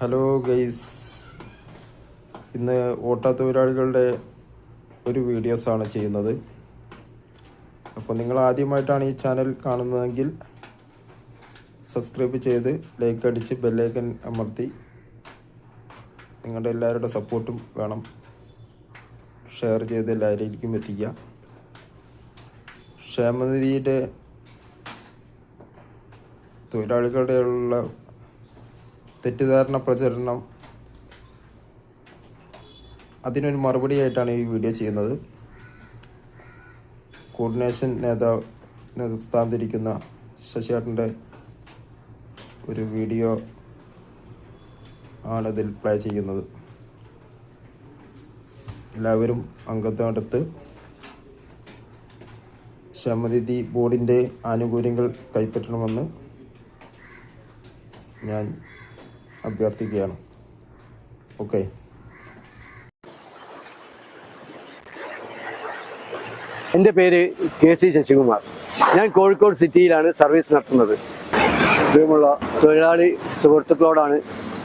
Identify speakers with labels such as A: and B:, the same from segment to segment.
A: Hello guys ഇന്ന് auto തൊഴിലാളികളുടെ ഒരു വീഡിയോസാണ് ചെയ്യുന്നത്. അപ്പോൾ നിങ്ങൾ ആദ്യമായിട്ടാണ് ഈ ചാനൽ കാണുന്നതെങ്കിൽ സബ്സ്ക്രൈബ് ചെയ്ത് ലൈക്ക് അടിച്ച് ബെല്ലൈക്കൻ അമർത്തി നിങ്ങളുടെ എല്ലാവരുടെ സപ്പോർട്ടും വേണം. ഷെയർ ചെയ്ത് എല്ലാവരിലേക്കും എത്തിക്കുക. ക്ഷേമനിധിയുടെ തൊഴിലാളികളുടെയുള്ള തെറ്റിദ്ധാരണ പ്രചരണം അതിനൊരു മറുപടിയായിട്ടാണ് ഈ വീഡിയോ ചെയ്യുന്നത്. കോർഡിനേഷൻ നേതാവ് നേതൃസ്ഥാനത്തിരിക്കുന്ന ശശിയേട്ടന്റെ ഒരു വീഡിയോ ആണ് ഇതിൽ പ്ലേ ചെയ്യുന്നത്. എല്ലാവരും അംഗത്വമെടുത്ത് ക്ഷമനിധി ബോർഡിന്റെ ആനുകൂല്യങ്ങൾ കൈപ്പറ്റണമെന്ന് ഞാൻ അഭ്യർത്ഥിക്കുകയാണ്. ഓക്കെ
B: എന്റെ പേര് കെ സി ശശികുമാർ. ഞാൻ കോഴിക്കോട് സിറ്റിയിലാണ് സർവീസ് നടത്തുന്നത്. ഇതുമുള്ള തൊഴിലാളി സുഹൃത്തുക്കളോടാണ്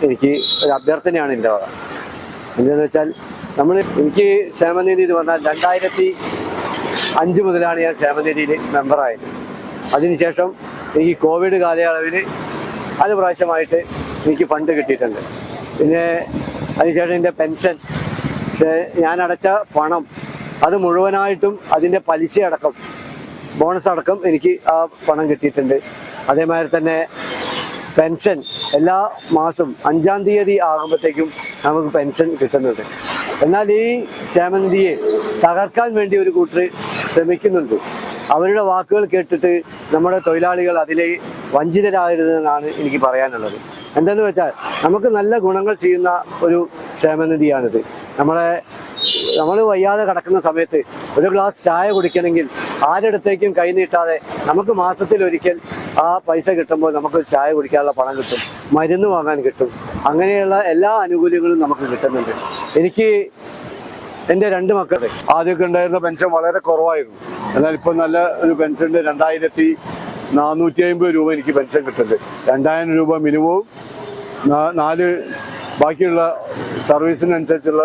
B: എനിക്ക് ഒരു അഭ്യർത്ഥനയാണ് എന്റെ വക എന്താണെന്ന് വെച്ചാൽ നമ്മൾ എനിക്ക് ക്ഷേമനിധി എന്ന് പറഞ്ഞാൽ രണ്ടായിരത്തി അഞ്ച് മുതലാണ് ഞാൻ ക്ഷേമനിധിയിൽ മെമ്പറായത് അതിനുശേഷം എനിക്ക് കോവിഡ് കാലയളവിൽ അത് പ്രാവശ്യമായിട്ട് എനിക്ക് ഫണ്ട് കിട്ടിയിട്ടുണ്ട്. പിന്നെ അതിനുശേഷം എന്റെ പെൻഷൻ ഞാൻ അടച്ച പണം അത് മുഴുവനായിട്ടും അതിന്റെ പലിശ അടക്കം ബോണസ് അടക്കം എനിക്ക് ആ പണം കിട്ടിയിട്ടുണ്ട്. അതേമാതിരി തന്നെ പെൻഷൻ എല്ലാ മാസം അഞ്ചാം തീയതി ആകുമ്പോഴത്തേക്കും നമുക്ക് പെൻഷൻ കിട്ടുന്നുണ്ട്. എന്നാൽ ഈ ക്ഷേമനിധിയെ തകർക്കാൻ വേണ്ടി ഒരു കൂട്ടർ ശ്രമിക്കുന്നുണ്ട്. അവരുടെ വാക്കുകൾ കേട്ടിട്ട് നമ്മുടെ തൊഴിലാളികൾ അതിലെ വഞ്ചിതരാകരുതെന്നാണ് എനിക്ക് പറയാനുള്ളത്. എന്തെന്ന് വെച്ചാൽ നമുക്ക് നല്ല ഗുണങ്ങൾ ചെയ്യുന്ന ഒരു ക്ഷേമനിധിയാണിത് നമ്മളെ നമ്മൾ വയ്യാതെ കിടക്കുന്ന സമയത്ത് ഒരു ഗ്ലാസ് ചായ കുടിക്കണമെങ്കിൽ ആരുടെത്തേക്കും കൈനീട്ടാതെ നമുക്ക് മാസത്തിൽ ഒരിക്കൽ ആ പൈസ കിട്ടുമ്പോൾ നമുക്ക് ചായ കുടിക്കാനുള്ള പണം കിട്ടും മരുന്ന് വാങ്ങാൻ കിട്ടും. അങ്ങനെയുള്ള എല്ലാ ആനുകൂല്യങ്ങളും നമുക്ക് കിട്ടുന്നുണ്ട്. എനിക്ക് എന്റെ രണ്ട് മക്കൾ
C: ആദ്യമൊക്കെ ഉണ്ടായിരുന്ന പെൻഷൻ വളരെ കുറവായിരുന്നു. എന്നാൽ ഇപ്പം നല്ല ഒരു പെൻഷന്റെ രണ്ടായിരത്തി നാനൂറ്റി അമ്പത് രൂപ എനിക്ക് പെൻഷൻ കിട്ടുന്നുണ്ട്. രണ്ടായിരം രൂപ മിനിമവും നാല് ബാക്കിയുള്ള സർവീസിനനുസരിച്ചുള്ള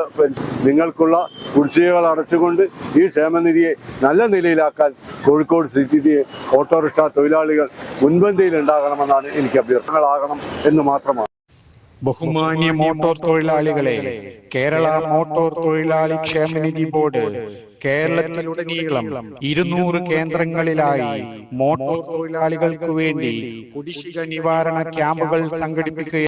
C: നിങ്ങൾക്കുള്ള കുടിശ്ശികകൾ അടച്ചുകൊണ്ട് ഈ ക്ഷേമനിധിയെ നല്ല നിലയിലാക്കാൻ കോഴിക്കോട് സിറ്റി ഓട്ടോറിക്ഷ തൊഴിലാളികൾ മുൻപന്തിയിൽ ഉണ്ടാകണമെന്നാണ് എനിക്ക് അഭ്യർത്ഥനകളാകണം എന്ന് മാത്രമാണ്.
D: ബഹുമാന്യ മോട്ടോർ തൊഴിലാളികളെ കേരള മോട്ടോർ തൊഴിലാളി ക്ഷേമനിധി ബോർഡ് കേരളത്തിലുടനീളം ഇരുന്നൂറ് കേന്ദ്രങ്ങളിലായി മോട്ടോർ തൊഴിലാളികൾക്ക് വേണ്ടി കുടിശ്ശിക നിവാരണ ക്യാമ്പുകൾ സംഘടിപ്പിക്കുക